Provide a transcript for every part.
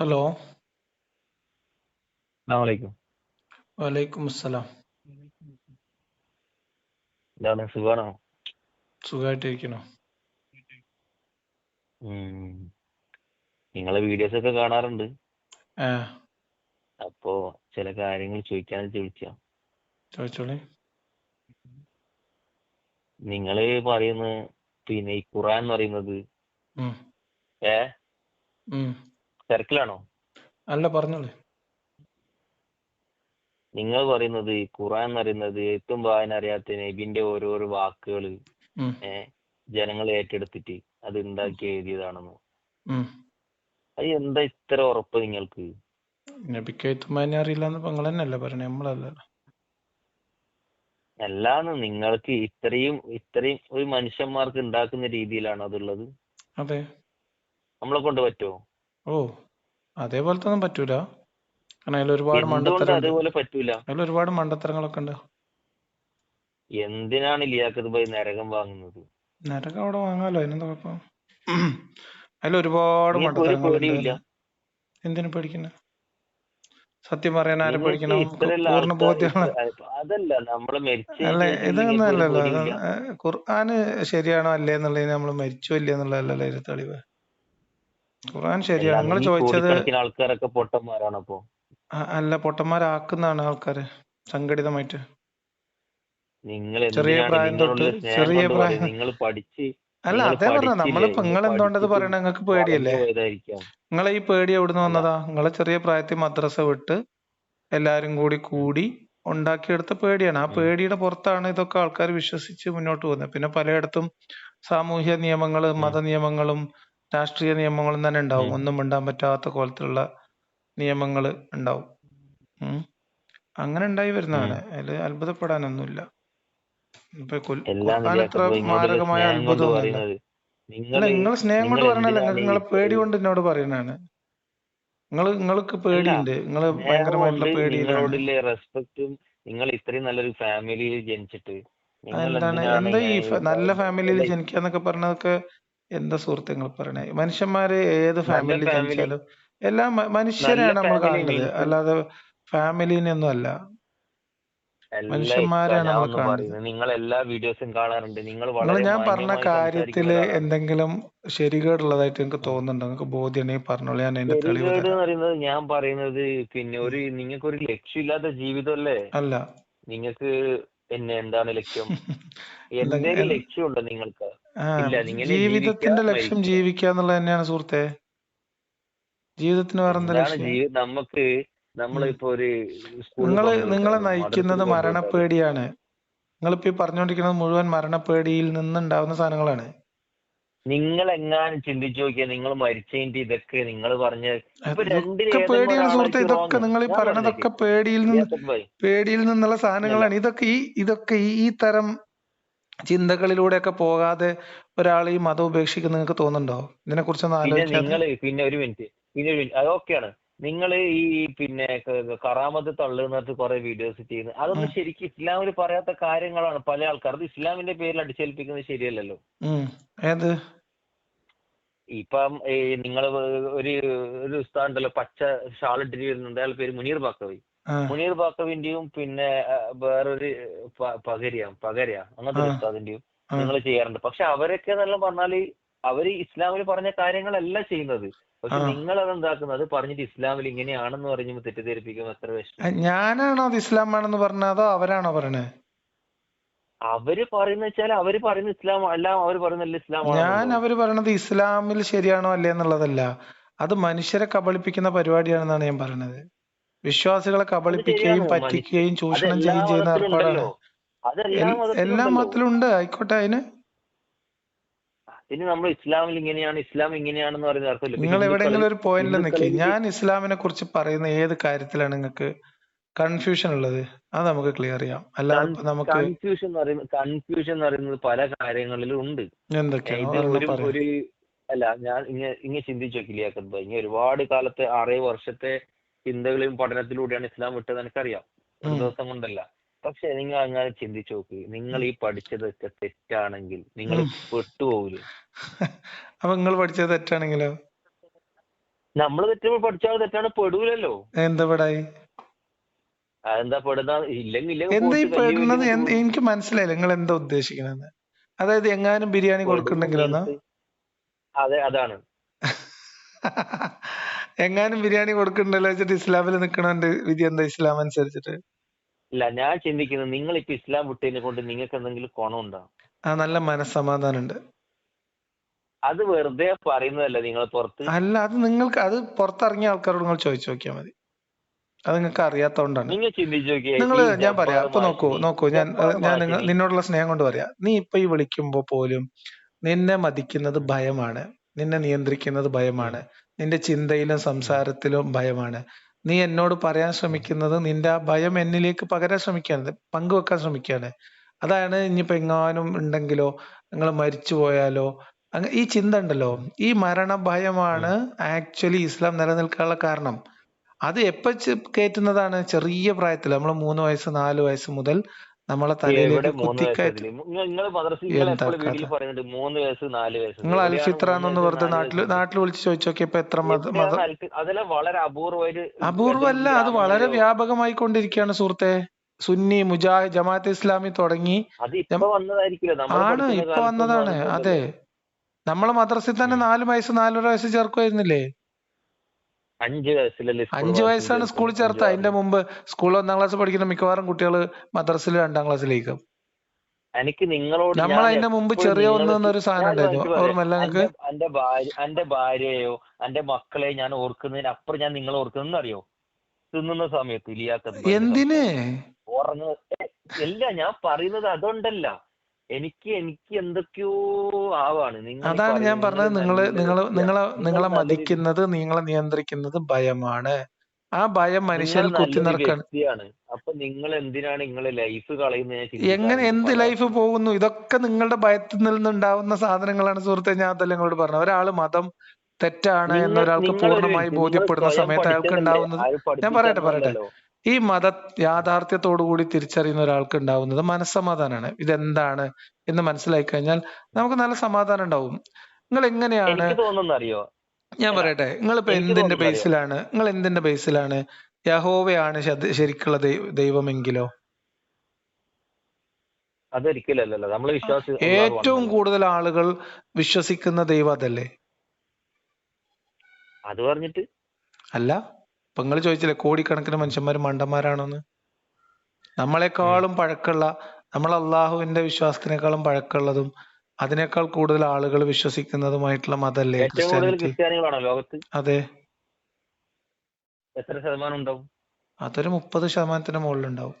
Hello. അസ്സലാമലൈക്കും വലൈക്കും അസ്സലാം എന്താണ് സുഖാണോ? സുഖമായിട്ടിരിക്കണോ. നിങ്ങളെ വീഡിയോസ് ഒക്കെ കാണാറുണ്ട്? അപ്പോ ചില കാര്യങ്ങൾ ചോദിക്കാൻ ചോദിച്ച ചോദിച്ചോളേ. നിങ്ങൾ പറയുന്ന പിന്നെ ഈ ഖുറാൻ എന്ന് പറയുന്നത് ഏ. തിരക്കിലാണോ? അല്ല പറഞ്ഞോളൂ. നിങ്ങൾ പറയുന്നത് ഖുറാൻ എന്ന് പറയുന്നത് ഏറ്റവും വായന അറിയാത്ത നബിന്റെ ഓരോരോ വാക്കുകൾ ജനങ്ങൾ ഏറ്റെടുത്തിട്ട് അത് ഉണ്ടാക്കി എഴുതിയതാണെന്ന്? അത് എന്താ ഇത്ര ഉറപ്പ് നിങ്ങൾക്ക്? നബിക്ക് എഴുത്തുമാനെ അറിയില്ലെന്ന് ഇപ്പൊ നിങ്ങൾ തന്നെയല്ലേ പറഞ്ഞേ നമ്മളല്ല? അല്ലാന്ന് നിങ്ങൾക്ക് ഇത്രയും ഇത്രയും ഒരു മനുഷ്യന്മാർക്ക് ഉണ്ടാക്കുന്ന രീതിയിലാണ് അതുള്ളത്? അതെ. നമ്മളെ കൊണ്ട് പറ്റുമോ ഓ അതേപോലത്തെ ഒന്നും പറ്റൂല. കാരണം അതിൽ ഒരുപാട് എന്തുകൊണ്ട് മണ്ടത്തരം ഉണ്ട്. അതുപോലെ പറ്റൂല? ഒരുപാട് മണ്ടത്തരങ്ങളൊക്കെ ഉണ്ട്. എന്തിനാണ് ലിയാഖത്ത് ഭായി നരകം വാങ്ങുന്നത്? നരകം അവിടെ വാങ്ങാലോ? അതിനെന്താ കുഴപ്പം? അതിൽ ഒരുപാട് നിങ്ങൾക്ക് ഒരു മണ്ടത്തരങ്ങളുണ്ട്. പേടിയുമില്ല എന്തിനു പേടിക്കുന്നത് സത്യം പറയാൻ ആരെ നിങ്ങൾക്ക് പേടിക്കണം? ഇത്രയുള്ള പൂർണ ആൾക്കാർ ബോധ്യമുള്ള അതല്ല നമ്മൾ അല്ല ഇതൊന്നും അല്ലല്ലോ. ഖുർആാന് പേടിയില്ല ഖുർആന് ശരിയാണോ അല്ലേ എന്നുള്ളതിന് നമ്മൾ മരിച്ചോ ഇല്ലേ എന്നുള്ളതല്ലല്ലോ തെളിവ്. ഖുർആൻ ശരിയാണ് നിങ്ങൾ ചോദിച്ചത് ആൾക്കാരൊക്കെ പൊട്ടന്മാരാണ് അപ്പോ. അല്ല പൊട്ടന്മാരാക്കുന്നതാണ് ആൾക്കാര് സംഘടിതമായിട്ട്. നിങ്ങൾ ചെറിയ പ്രായം തൊട്ട് ചെറിയ പ്രായം നിങ്ങൾ പഠിച്ച് അല്ല അതേ പറഞ്ഞ നമ്മളിപ്പോ നിങ്ങൾ എന്തുകൊണ്ടത് പറയണ നിങ്ങൾക്ക് പേടിയല്ലേ? നിങ്ങളെ ഈ പേടി എവിടുന്ന് വന്നതാ? നിങ്ങളെ ചെറിയ പ്രായത്തിൽ മദ്രസ വിട്ട് എല്ലാരും കൂടി കൂടി ഉണ്ടാക്കിയെടുത്ത പേടിയാണ്. ആ പേടിയുടെ പുറത്താണ് ഇതൊക്കെ ആൾക്കാർ വിശ്വസിച്ച് മുന്നോട്ട് പോകുന്നത്. പിന്നെ പലയിടത്തും സാമൂഹ്യ നിയമങ്ങളും മത നിയമങ്ങളും രാഷ്ട്രീയ നിയമങ്ങളും തന്നെ ഉണ്ടാവും. ഒന്നും മിണ്ടാൻ പറ്റാത്ത കോലത്തിലുള്ള നിയമങ്ങൾ ഉണ്ടാവും. ഉം. അങ്ങനെ ഉണ്ടായി. വരുന്നതാണ്. അതിൽ അത്ഭുതപ്പെടാനൊന്നുമില്ല. ഇപ്പൊ ഖുൽ- എല്ലാം ഖുർആൻ ഇത്ര മാരകമായ അത്ഭുതം അല്ല നിങ്ങൾ നിങ്ങൾ സ്നേഹം കൊണ്ട് പറയണല്ല നിങ്ങളെ പേടി കൊണ്ട് എന്നോട് പറയണാണ് നിങ്ങൾ നിങ്ങൾക്ക് പേടിയുണ്ട്. നിങ്ങൾ ഭയങ്കരമായിട്ടുള്ള പേടിയിലാണ്. നിങ്ങളോടുള്ള റെസ്പെക്റ്റും നിങ്ങൾ ഇത്രയും നല്ലൊരു ഫാമിലിയിൽ ജനിച്ചിട്ട്. നിങ്ങൾ എന്തിനാണ് എന്താ ഈ ഫ- നല്ല ഫാമിലിയിൽ ജനിക്കാന്നൊക്കെ പറഞ്ഞതൊക്കെ എന്താ സുഹൃത്തുക്കൾ പറയണേ? മനുഷ്യന്മാര് ഏത് നല്ല ഫാമിലി ജനിച്ചാലും എല്ലാം മ- നല്ല മനുഷ്യരെയാണ് നമ്മൾ കാണുന്നത്. കാണേണ്ടത് മീൻസ് അല്ലാതെ ഫാമിലിനെയൊന്നും അല്ല ഇക്ക മനുഷ്യന്മാരെയാണ് ഞാൻ നമ്മൾ ഒന്ന് കാണേണ്ടത് പറയുന്നത്. നിങ്ങൾ എല്ലാ വീഡിയോസും കാണാറുണ്ട്. നിങ്ങൾ നിങ്ങൾ വളരെ ഞാൻ പറഞ്ഞ മാന്യമായി കാര്യത്തിൽ സംസാരിക്കുന്ന ഒരാളാണ് എന്തെങ്കിലും ശരികേടുള്ളതായിട്ട് നിങ്ങൾക്ക് ഉം. തോന്നുന്നുണ്ടോ? നിങ്ങൾക്ക് ബോധ്യമുണ്ടെങ്കിൽ പറഞ്ഞോളൂ. ഞാൻ അതിന്റെ തെളിവ് ശരികേട് എന്ന് തരാം പറയുന്നത് ഞാൻ പറയുന്നത് പിന്നെ ഉം. ഒരു നിങ്ങൾക്ക് ഒരു ലക്ഷ്യമില്ലാത്ത ജീവിതമല്ലേ? അല്ല. നിങ്ങൾക്ക് പിന്നെ എന്താണ് ലക്ഷ്യം? എന്താ എന്തെങ്കിലും എൻ- ലക്ഷ്യമുണ്ടോ നിങ്ങൾക്ക്? ജീവിതത്തിന്റെ ലക്ഷ്യം ജീവിക്കുക എന്നുള്ളത് തന്നെയാണ് സുഹൃത്തെ. ജീവിതത്തിന് വേറെ എന്താ ലക്ഷ്യം? നമുക്ക് നമ്മളിപ്പോ ഒരു നിങ്ങൾ നിങ്ങളെ നയിക്കുന്നത് മരണപ്പേടിയാണ് നിങ്ങളിപ്പോ ഈ പറഞ്ഞുകൊണ്ടിരിക്കുന്നത് മുഴുവൻ മരണപ്പേടിയിൽ നിന്നുണ്ടാവുന്ന സാധനങ്ങളാണ്. നിങ്ങൾ എങ്ങാനും ചിന്തിച്ചു നോക്കിയാൽ നിങ്ങൾ മരിച്ചതിന്റെ ഇതൊക്കെ നിങ്ങൾ പറഞ്ഞ പേടിയാണ് സുഹൃത്തെ ഇതൊക്കെ നിങ്ങൾ ഈ പറഞ്ഞതൊക്കെ പറയണതൊക്കെ പേടിയിൽ നിന്ന് പേടിയിൽ നിന്നുള്ള സാധനങ്ങളാണ്. ഇതൊക്കെ ഈ ഇതൊക്കെ ഈ തരം ചിന്തകളിലൂടെയൊക്കെ പോകാതെ ഒരാൾ ഈ മതം ഉപേക്ഷിക്കുന്ന നിങ്ങൾക്ക് തോന്നുന്നുണ്ടോ? ഇതിനെ കുറിച്ചൊന്ന് പിന്നെ ആലോചിക്കാതെ നിങ്ങൾ പിന്നെ ഒരു മിനിറ്റ്. പിന്നെ ഒരു മിനിറ്റ്. അത് ഓക്കെയാണ് നിങ്ങൾ ഈ പിന്നെ ക- കറാമത്ത് തള്ളുന്നിട്ട് കുറെ വീഡിയോസ് ചെയ്യുന്നത്. അതൊന്നും ഉം, ശരിക്കും ഇസ്ലാമിൽ പറയാത്ത കാര്യങ്ങളാണ് പല ആൾക്കാർ അത് ഇസ്ലാമിന്റെ പേരിൽ അടിച്ചേൽപ്പിക്കുന്നത് ശരിയല്ലല്ലോ. ഉം. ഏത്? ഇപ്പം നിങ്ങൾ ഒരു ഒരു ഉസ്താദ് ഉണ്ടല്ലോ പച്ച ഷാൾ ഇട്ടിട്ട് വരുന്നുണ്ട്. അയാൾ പേര് മുനീർ ബാക്കവി. മുനീർ ബാക്കവിന്റെയും പിന്നെ വേറൊരു പകരിയാ പകരിയ അങ്ങനത്തെ ഒരു ഉസ്താദിന്റെയും നിങ്ങൾ ചെയ്യാറുണ്ട്. പക്ഷെ അവരൊക്കെ നല്ല പറഞ്ഞാൽ അവർ ഇസ്ലാമിൽ പറഞ്ഞ കാര്യങ്ങളല്ല ചെയ്യുന്നത്. പക്ഷെ നിങ്ങൾ അത് പറഞ്ഞിട്ട് ഇസ്ലാമിൽ ഇങ്ങനെയാണെന്ന് പറഞ്ഞു തെറ്റിദ്ധരിപ്പിക്കും എത്ര വിഷമം. ഞാനാണോ അത് ഇസ്ലാം ആണെന്ന് പറഞ്ഞതോ അവരാണോ പറഞ്ഞത് അവർ പറയുന്ന വെച്ചാൽ അവർ പറയുന്ന ഇസ്ലാം അല്ല അവർ പറയുന്നില്ല ഇസ്ലാം ഞാൻ അവർ പറയണത് ഇസ്ലാമിൽ ശരിയാണോ അല്ലേ എന്നുള്ളതല്ല. അത് മനുഷ്യരെ കബളിപ്പിക്കുന്ന പരിപാടിയാണെന്നാണ് ഞാൻ പറയണത്. വിശ്വാസികളെ കബളിപ്പിക്കുകയും പറ്റിക്കുകയും ചൂഷണം ചെയ്യുകയും ചെയ്യുന്ന ഏർപ്പാടാണ്. എല്ലാ മതത്തിലും ഉണ്ട്. ആയിക്കോട്ടെ അതിന്. ഇനി നമ്മൾ ഇസ്ലാമിൽ ഇങ്ങനെയാണ് ഇസ്ലാം ഇങ്ങനെയാണെന്ന് പറയുന്ന അർത്ഥമില്ല. നിങ്ങൾ എവിടെയെങ്കിലും ഒരു പോയിന്റിൽ നിൽക്കി ഞാൻ ഇസ്ലാമിനെ കുറിച്ച് പറയുന്ന ഏത് കാര്യത്തിലാണ് നിങ്ങൾക്ക് കൺഫ്യൂഷൻ ഉള്ളത്? അത് നമുക്ക് ക്ലിയർ ചെയ്യാം. അല്ലാതെ നമുക്ക് കൺഫ്യൂഷൻ എന്ന് പറയുന്നത് കൺഫ്യൂഷൻ എന്ന് പറയുന്നത് പല കാര്യങ്ങളിലും ഉണ്ട്. എന്തൊക്കെയാണ് ഒരു അല്ല ഞാൻ ഇങ്ങനെ ഇങ്ങനെ ചിന്തിച്ചു നോക്കില്ല ഭായി ഇനി ഒരുപാട് കാലത്തെ ആറേ വർഷത്തെ ചിന്തകളെയും പഠനത്തിലൂടെയാണ് ഇസ്ലാം വിട്ടത് എനിക്കറിയാം. ഒരു. ദിവസം കൊണ്ടല്ല. പക്ഷെ നിങ്ങൾ അങ്ങനെ ചിന്തിച്ചു നോക്ക്. നിങ്ങൾ ഈ പഠിച്ചതൊക്കെ തെറ്റാണെങ്കിൽ നിങ്ങൾ ഉം. പെട്ടുപോകൂലേ അപ്പൊ നിങ്ങൾ പഠിച്ചത് തെറ്റാണെങ്കിലോ? നമ്മൾ തെറ്റുമ്പോൾ പഠിച്ചാൽ തെറ്റാണ് പെടൂലല്ലോ. എന്താ പെടായി? അതെന്താ പെടുന്ന? ഇല്ലെങ്കിൽ ഇല്ലെങ്കിൽ എന്താ ഈ പെടുന്നത്? എനിക്ക് മനസ്സിലായില്ല. നിങ്ങൾ എന്താ ഉദ്ദേശിക്കുന്നത് അതായത് എങ്ങാനും ബിരിയാണി കൊടുക്കണ്ടെങ്കിലൊന്നോ അതെ അതാണ്. എങ്ങാനും ബിരിയാണി കൊടുക്കണ്ടല്ലോ വെച്ചിട്ട് ഇസ്ലാമിൽ നിക്കണോണ്ട് വിധി എന്താ ഇസ്ലാം അനുസരിച്ചിട്ട്? ഇല്ല ഞാൻ ചിന്തിക്കുന്നത് നിങ്ങൾ ഇപ്പൊ ഇസ്ലാം വിട്ടതിനെ കൊണ്ട് നിങ്ങൾക്ക് എന്തെങ്കിലും ഗുണമുണ്ടോ ആ നല്ല മനസ്സമാധാനം ഉണ്ട് അത് വെറുതെ പറയുന്നതല്ല നിങ്ങൾ പുറത്ത് അല്ല അത് നിങ്ങൾക്ക് അത് പുറത്തിറങ്ങിയ ആൾക്കാരോട് നിങ്ങൾ ചോദിച്ചു നോക്കിയാൽ മതി. അത് നിങ്ങൾക്ക് അറിയാത്തോണ്ടാണ്. നിങ്ങൾ ചിന്തിച്ചു നിങ്ങൾ ഞാൻ പറയാം ഇപ്പൊ നോക്കൂ നോക്കൂ ഞാൻ ഞാൻ നിങ്ങൾ നിന്നോടുള്ള സ്നേഹം കൊണ്ട് പറയാം. നീ ഇപ്പൊ ഈ വിളിക്കുമ്പോ പോലും നിന്നെ മതിക്കുന്നത് ഭയമാണ്. നിന്നെ നിയന്ത്രിക്കുന്നത് ഭയമാണ്. നിന്റെ ചിന്തയിലും സംസാരത്തിലും ഭയമാണ്. നീ എന്നോട് പറയാൻ ശ്രമിക്കുന്നത് നിന്റെ ആ ഭയം എന്നിലേക്ക് പകരാൻ ശ്രമിക്കുകയാണ് പങ്കുവെക്കാൻ ശ്രമിക്കുകയാണ് അതാണ് ഇനിയിപ്പോ എങ്ങാനും ഉണ്ടെങ്കിലോ നിങ്ങൾ മരിച്ചു പോയാലോ അങ്ങ ഈ ചിന്ത ഉണ്ടല്ലോ. ഈ മരണ ഭയമാണ് ആക്ച്വലി ഇസ്ലാം നിലനിൽക്കാനുള്ള കാരണം. അത് എപ്പോ കയറ്റുന്നതാണ് ചെറിയ പ്രായത്തിൽ നമ്മൾ മൂന്ന് വയസ്സ് നാല് വയസ്സ് മുതൽ നമ്മളെ തലയിലേക്ക് കുത്തിക്കയറ്റി നിങ്ങൾ അൽഫിത്രാന്നൊന്ന് വെറുതെ നാട്ടിൽ നാട്ടിൽ വിളിച്ച് ചോദിച്ചോക്കെ ഇപ്പൊ എത്ര അപൂർവല്ല അത് വളരെ വ്യാപകമായി കൊണ്ടിരിക്കുകയാണ് സുഹൃത്തെ. സുന്നി മുജാഹിദ് ജമാഅത്ത് ഇസ്ലാമി തുടങ്ങി. ആണ് ഇപ്പൊ വന്നതാണ്. അതെ. നമ്മളെ മദ്രസയിൽ തന്നെ. നാല് വയസ്സ് നാലര വയസ്സ് ചേർക്കുമായിരുന്നില്ലേ? അഞ്ച് വയസ്സിലല്ലേ അഞ്ചു വയസ്സാണ് സ്കൂളിൽ ചേർത്ത അതിന്റെ മുമ്പ് സ്കൂളിൽ ഒന്നാം ക്ലാസ് പഠിക്കുന്ന മിക്കവാറും കുട്ടികൾ മദ്രസിൽ രണ്ടാം ക്ലാസ്സിലേക്ക് എനിക്ക് നിങ്ങളോട് നമ്മൾ അതിന്റെ മുമ്പ് ചെറിയ ഒന്ന് നിങ്ങളെ- എന്നൊരു സാധനം ഉണ്ടായിരുന്നു. ഓർമ്മല്ല നിങ്ങൾക്ക് എന്റെ- ഭാര്യ എന്റെ ഭാര്യയോ എന്റെ മക്കളെ ഞാൻ ഓർക്കുന്നതിന് അപ്പുറം ഞാൻ നിങ്ങളെ ഓർക്കുന്നത് അറിയോ? തിന്നുന്ന സമയത്ത് ഇലിയാക്കത്ത് എന്തിന്? ഉറങ്ങ. ഇല്ല ഞാൻ പറയുന്നത് അതുകൊണ്ടല്ല. എനിക്ക് എനിക്ക് എന്തൊക്കെയോ ആവാണ്. നിങ്ങൾ അതാണ് ഞാൻ പറഞ്ഞത്. നിങ്ങൾ നിങ്ങൾ നിങ്ങളെ നിങ്ങളെ മതിക്കുന്നത് നിങ്ങളെ നിയന്ത്രിക്കുന്നത് ഭയമാണ്. ആ ഭയം മനുഷ്യൻ കുത്തി നിറക്കാണ് അപ്പൊ നിങ്ങൾ എന്തിനാണ് നിങ്ങളെ ലൈഫ് കളയുന്നത് എങ്ങനെ എന്ത് ലൈഫ് പോകുന്നു? ഇതൊക്കെ നിങ്ങളുടെ ഭയത്തിൽ നിന്നുണ്ടാവുന്ന സാധനങ്ങളാണ് സുഹൃത്തെ. ഞാൻ അതല്ല നിങ്ങളോട് പറഞ്ഞത്. ഒരാൾ മതം തെറ്റാണ് എന്നൊരാൾക്ക് പൂർണമായി ബോധ്യപ്പെടുന്ന സമയത്ത് അയാൾക്ക് ഉണ്ടാവുന്നത് ഞാൻ പറയട്ടെ, പറയട്ടെ. ഈ മത യാഥാർത്ഥ്യത്തോടു കൂടി തിരിച്ചറിയുന്ന ഒരാൾക്ക് ഉണ്ടാവുന്നത് മനസ്സമാധാനമാണ് ഇതെന്താണ് എന്ന് മനസ്സിലാക്കി കഴിഞ്ഞാൽ നമുക്ക് നല്ല സമാധാനം ഉണ്ടാവും. നിങ്ങൾ എങ്ങനെയാണ് അറിയോ? ഞാൻ പറയട്ടെ. നിങ്ങൾ ഇപ്പൊ എന്തിന്റെ ബേസിലാണ്? നിങ്ങൾ എന്തിന്റെ ബേസിലാണ്? യഹോവയാണ് ശരിക്കുള്ള ദൈവമെങ്കിലോ? അതൊരിക്കലല്ലല്ലോ. നമ്മൾ വിശ്വാസം ഏറ്റവും കൂടുതൽ ആളുകൾ വിശ്വസിക്കുന്ന ദൈവം അതല്ലേ? അത് പറഞ്ഞിട്ട്? അല്ല. ഇപ്പൊ നിങ്ങൾ ചോദിച്ചില്ലേ കോടിക്കണക്കിന് മനുഷ്യന്മാർ മണ്ടന്മാരാണോന്ന്? നമ്മളെക്കാളും പഴക്കമുള്ള നമ്മൾ അള്ളാഹുവിന്റെ വിശ്വാസത്തിനേക്കാളും പഴക്കമുള്ളതും അതിനേക്കാൾ കൂടുതൽ ആളുകൾ വിശ്വസിക്കുന്നതുമായിട്ടുള്ള മതല്ലേ ക്രിസ്ത്യാനിറ്റി? അതെ. എത്ര ശതമാനം ഉണ്ടാവും? അതൊരു മുപ്പത് ശതമാനത്തിന് മുകളിലുണ്ടാവും.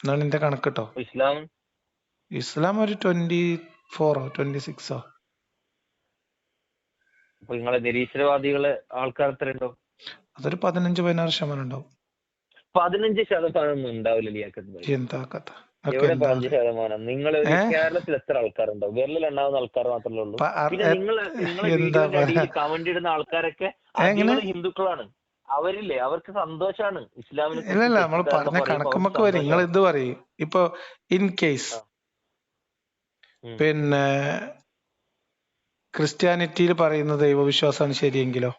എന്നാണ് എന്റെ കണക്ക് കേട്ടോ ഇസ്ലാം? ഇസ്ലാം ഒരു ട്വന്റി ഫോറോ ട്വന്റി സിക്സോ. അപ്പൊ നിങ്ങളെ നിരീശ്വരവാദികളെ ആൾക്കാർ എത്ര ഉണ്ടാവും അതൊരു പതിനഞ്ച് പതിനാറ് ശതമാനം ഉണ്ടാവും. പതിനഞ്ച് ശതമാനം ഉണ്ടാവില്ല ലിയാക്കത്ത്. എന്താ കഥ? നിങ്ങളിത് എവിടെ പതിനഞ്ച് ശതമാനം? നിങ്ങൾ? കേരളത്തിൽ എത്ര ആൾക്കാരുണ്ടാവും? വിരലിൽ എണ്ണാവുന്ന ആൾക്കാർ മാത്രമേ ഉള്ളൂ. പിന്നെ നിങ്ങൾ നിങ്ങളെ? കമന്റ് ഇടുന്ന ആൾക്കാരൊക്കെ? ഹിന്ദുക്കളാണ്. അവരില്ലേ അവർക്ക് സന്തോഷാണ് ഇസ്ലാമിനെ ഇല്ല നമ്മൾ കുറിച്ച് പറഞ്ഞ പറയുമ്പോ കണക്കുമൊക്കെ വരും. നിങ്ങൾ ഇത് പറയും. ഇപ്പൊ ഇൻ കേസ് പിന്നെ ക്രിസ്ത്യാനിറ്റിയിൽ പറയുന്ന ദൈവവിശ്വാസമാണ് ശരിയെങ്കിലോ?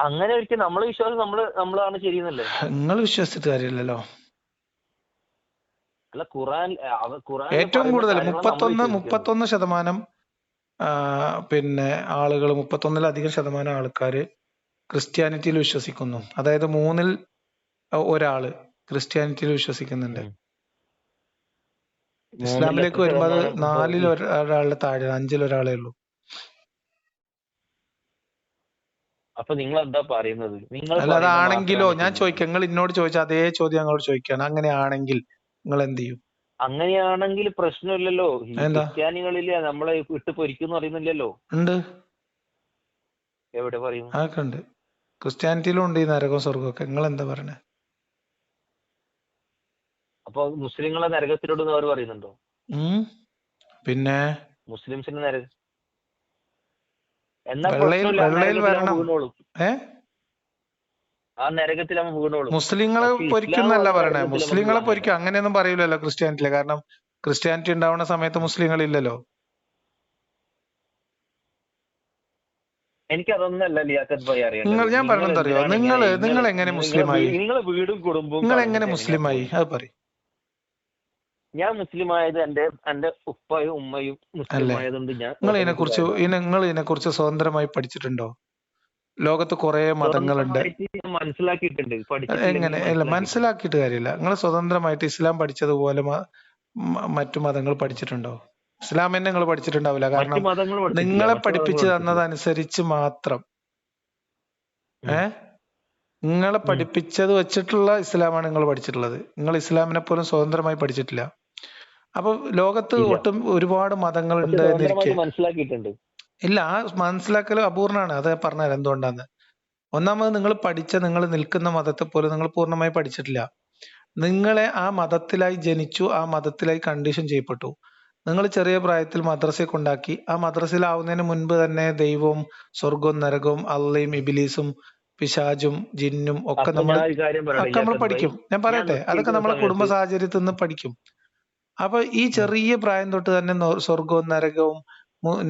അങ്ങനെ ഒരിക്കലും നമ്മൾ വിശ്വാസം നമ്മൾ നമ്മളാണ് ശരിയെന്നല്ലേ നിങ്ങൾ വിശ്വസിച്ചിട്ട് കാര്യമില്ലല്ലോ. അല്ല ഖുറാൻ ഖുറാൻ ഏറ്റവും കൂടുതൽ മുപ്പത്തൊന്ന് മുപ്പത്തൊന്ന് ശതമാനം പിന്നെ ആളുകൾ മുപ്പത്തൊന്നിലധികം ശതമാനം ആൾക്കാർ ക്രിസ്ത്യാനിറ്റിയിൽ വിശ്വസിക്കുന്നു. അതായത് മൂന്നിൽ ഒരാൾ ക്രിസ്ത്യാനിറ്റിയിൽ വിശ്വസിക്കുന്നുണ്ട്. ഇസ്ലാമിലേക്ക് വരുമ്പോൾ അത് നാലിൽ ഒര- ഒരാളുടെ താഴെ അഞ്ചിൽ ഒരാളേ ഉള്ളൂ. അപ്പൊ നിങ്ങൾ എന്താ പറയുന്നത് നിങ്ങൾ അതാണെങ്കിലോ ഞാൻ ചോദിക്കാം നിങ്ങൾ എന്നോട് ചോദിച്ച അതേ ചോദ്യം ഞങ്ങളോട് ചോദിക്കാണ്. അങ്ങനെയാണെങ്കിൽ നിങ്ങൾ എന്ത് ചെയ്യും? അങ്ങനെയാണെങ്കിൽ പ്രശ്നമില്ലല്ലോ. ക്രിസ്ത്യാനികളില്ല? നമ്മളെ ഇട്ട് പൊരിക്കുന്നു പറയുന്നില്ലല്ലോ. ഉണ്ട്. എവിടെ പറയും? അതൊക്കെ ഉണ്ട്. ക്രിസ്ത്യാനിറ്റിയിലും ഉണ്ട് ഈ നരകവും സ്വർഗമൊക്കെ നിങ്ങൾ എന്താ പറയണേ? അപ്പൊ മുസ്ലിങ്ങളെ നരകത്തിലോട് അവർ പറയുന്നുണ്ടോ? പിന്നെ? മുസ്ലിംസിന്റെ നരകം മുസ്ലിങ്ങളെ പൊരിക്കുന്നല്ല പറയണേ. മുസ്ലിങ്ങളെ. പൊരിക്കും. അങ്ങനെയൊന്നും പറയൂലല്ലോ ക്രിസ്ത്യാനിറ്റിയിൽ. കാരണം ക്രിസ്ത്യാനിറ്റി ഉണ്ടാവുന്ന സമയത്ത് മുസ്ലിങ്ങൾ ഇല്ലല്ലോ എനിക്ക് അതൊന്നല്ല ലിയാഖത്ത് ഭായി അറിയേണ്ടത്. നിങ്ങൾ ഞാൻ പറഞ്ഞത് അറിയോ? എന്തിനാണ് നിങ്ങൾ നിങ്ങൾ എങ്ങനെ മുസ്ലിമായി? നിങ്ങൾ വീടും കുടുംബവും നിങ്ങൾ എങ്ങനെ മുസ്ലിമായി? അത് പറയും. ഞാൻ മുസ്ലിം ആയത് എന്റെ എന്റെ ഉപ്പയും ഉമ്മയും മുസ്ലിം അല്ലേ? ആയതുകൊണ്ട് ഞാൻ നിങ്ങൾ ഇതിനെ കുറിച്ച് നിങ്ങൾ ഇതിനെ കുറിച്ച് സ്വതന്ത്രമായി പഠിച്ചിട്ടുണ്ടോ? ലോകത്ത് കുറെ മതങ്ങളുണ്ട്. മനസ്സിലാക്കിയിട്ടുണ്ട് എങ്ങനെ? അല്ല മനസ്സിലാക്കിയിട്ട് കാര്യമില്ല. നിങ്ങൾ സ്വതന്ത്രമായിട്ട് ഇസ്ലാം പഠിച്ചതുപോലെ മറ്റു മതങ്ങൾ പഠിച്ചിട്ടുണ്ടോ? ഇസ്ലാം തന്നെ നിങ്ങൾ പഠിച്ചിട്ടുണ്ടാവില്ല. കാരണം നിങ്ങളെ പഠിപ്പിച്ചു തന്നതനുസരിച്ച് മാത്രം. ഏ? നിങ്ങളെ പഠിപ്പിച്ചത് വെച്ചിട്ടുള്ള ഇസ്ലാമാണ് നിങ്ങൾ പഠിച്ചിട്ടുള്ളത്. നിങ്ങൾ ഇസ്ലാമിനെ പോലും സ്വതന്ത്രമായി പഠിച്ചിട്ടില്ല. അപ്പൊ ലോകത്ത് ഒട്ടും ഒരുപാട് മതങ്ങൾ ഉണ്ട് മനസ്സിലാക്കിയിട്ടുണ്ട്. ഇല്ല ആ മനസ്സിലാക്കൽ അപൂർണമാണ് അത് പറഞ്ഞത് എന്തുകൊണ്ടാന്ന്. ഒന്നാമത് നിങ്ങൾ പഠിച്ച നിങ്ങൾ നിൽക്കുന്ന മതത്തെ പോലും നിങ്ങൾ പൂർണമായി പഠിച്ചിട്ടില്ല. നിങ്ങളെ ആ മതത്തിലായി ജനിച്ചു ആ മതത്തിലായി കണ്ടീഷൻ ചെയ്യപ്പെട്ടു. നിങ്ങൾ ചെറിയ പ്രായത്തിൽ മദ്രസയെ കൊണ്ടാക്കി ആ മദ്രസയിലാവുന്നതിന് മുൻപ് തന്നെ ദൈവവും സ്വർഗവും നരകവും അള്ളയും ഇബിലീസും പിശാജും ജിന്നും ഒക്കെ നമ്മൾ ഒക്കെ നമ്മൾ പഠിക്കും. ഞാൻ പറയട്ടെ? അതൊക്കെ നമ്മളെ കുടുംബ സാഹചര്യത്തിൽ നിന്ന് പഠിക്കും. അപ്പൊ ഈ ചെറിയ പ്രായം തൊട്ട് തന്നെ സ്വർഗവും നരകവും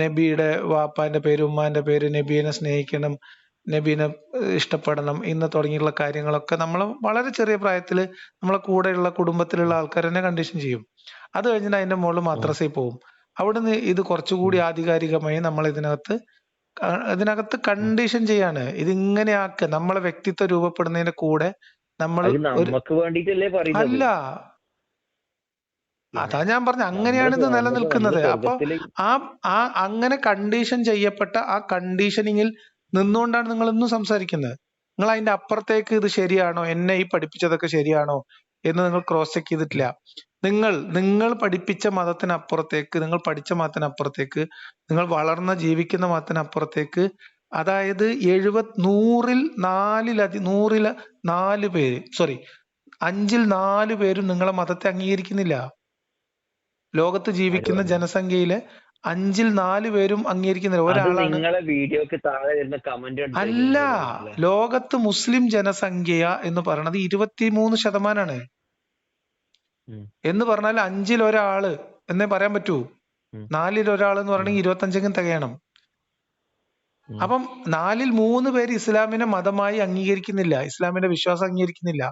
നബിയുടെ വാപ്പാന്റെ പേര് ഉമ്മാന്റെ പേര് നബീനെ സ്നേഹിക്കണം നബീനെ ഇഷ്ടപ്പെടണം ഇന്ന് തുടങ്ങിയുള്ള കാര്യങ്ങളൊക്കെ നമ്മൾ വളരെ ചെറിയ പ്രായത്തിൽ നമ്മളെ കൂടെയുള്ള കുടുംബത്തിലുള്ള ആൾക്കാർ തന്നെ കണ്ടീഷൻ ചെയ്യും. അത് കഴിഞ്ഞിട്ട് അതിന്റെ മുകളിൽ മദ്രസയിൽ പോകും. അവിടുന്ന് ഇത് കുറച്ചുകൂടി ആധികാരികമായി നമ്മൾ ഇതിനകത്ത് അതിനകത്ത് ഇതിനകത്ത് കണ്ടീഷൻ ചെയ്യാണ്. ഇത് ഇങ്ങനെ ആക്കുക നമ്മളെ വ്യക്തിത്വം രൂപപ്പെടുന്നതിന്റെ കൂടെ നമ്മൾ അല്ല. അതാ ഞാൻ പറഞ്ഞ അങ്ങനെയാണ് ഇത് നിലനിൽക്കുന്നത്. അപ്പൊ ആ ആ അങ്ങനെ കണ്ടീഷൻ ചെയ്യപ്പെട്ട ആ കണ്ടീഷനിങ്ങിൽ നിന്നുകൊണ്ടാണ് നിങ്ങൾ ഇന്നും സംസാരിക്കുന്നത്. നിങ്ങൾ അതിന്റെ അപ്പുറത്തേക്ക് ഇത് ശരിയാണോ? എന്നെ ഈ പഠിപ്പിച്ചതൊക്കെ ശരിയാണോ? എന്ന് നിങ്ങൾ ക്രോസ് ചെക്ക് ചെയ്തിട്ടില്ല. നിങ്ങൾ നിങ്ങൾ പഠിപ്പിച്ച മതത്തിനപ്പുറത്തേക്ക് നിങ്ങൾ പഠിച്ച മതത്തിനപ്പുറത്തേക്ക് നിങ്ങൾ വളർന്ന ജീവിക്കുന്ന മതത്തിനപ്പുറത്തേക്ക് അതായത് എഴുപത് നൂറിൽ നാലിലധി നൂറിൽ നാല് പേര് സോറി അഞ്ചിൽ നാല് പേരും നിങ്ങളെ മതത്തെ അംഗീകരിക്കുന്നില്ല. ലോകത്ത് ജീവിക്കുന്ന ജനസംഖ്യയിലെ അഞ്ചിൽ നാല് പേരും അംഗീകരിക്കുന്നില്ല. ഒരാളാണ് വീഡിയോക്ക് താഴെ വരുന്ന കമന്റ് അല്ല ലോകത്ത് മുസ്ലിം ജനസംഖ്യ എന്ന് പറയുന്നത് ഇരുപത്തിമൂന്ന് ശതമാനാണ്. എന്ന് പറഞ്ഞാൽ അഞ്ചിൽ ഒരാൾ എന്നേ പറയാൻ പറ്റൂ. നാലിൽ ഒരാൾ എന്ന് പറയണമെങ്കിൽ ഇരുപത്തഞ്ചെങ്കിലും തികയണം. അപ്പം നാലിൽ മൂന്ന് പേര് ഇസ്ലാമിനെ മതമായി അംഗീകരിക്കുന്നില്ല. ഇസ്ലാമിന്റെ വിശ്വാസം അംഗീകരിക്കുന്നില്ല.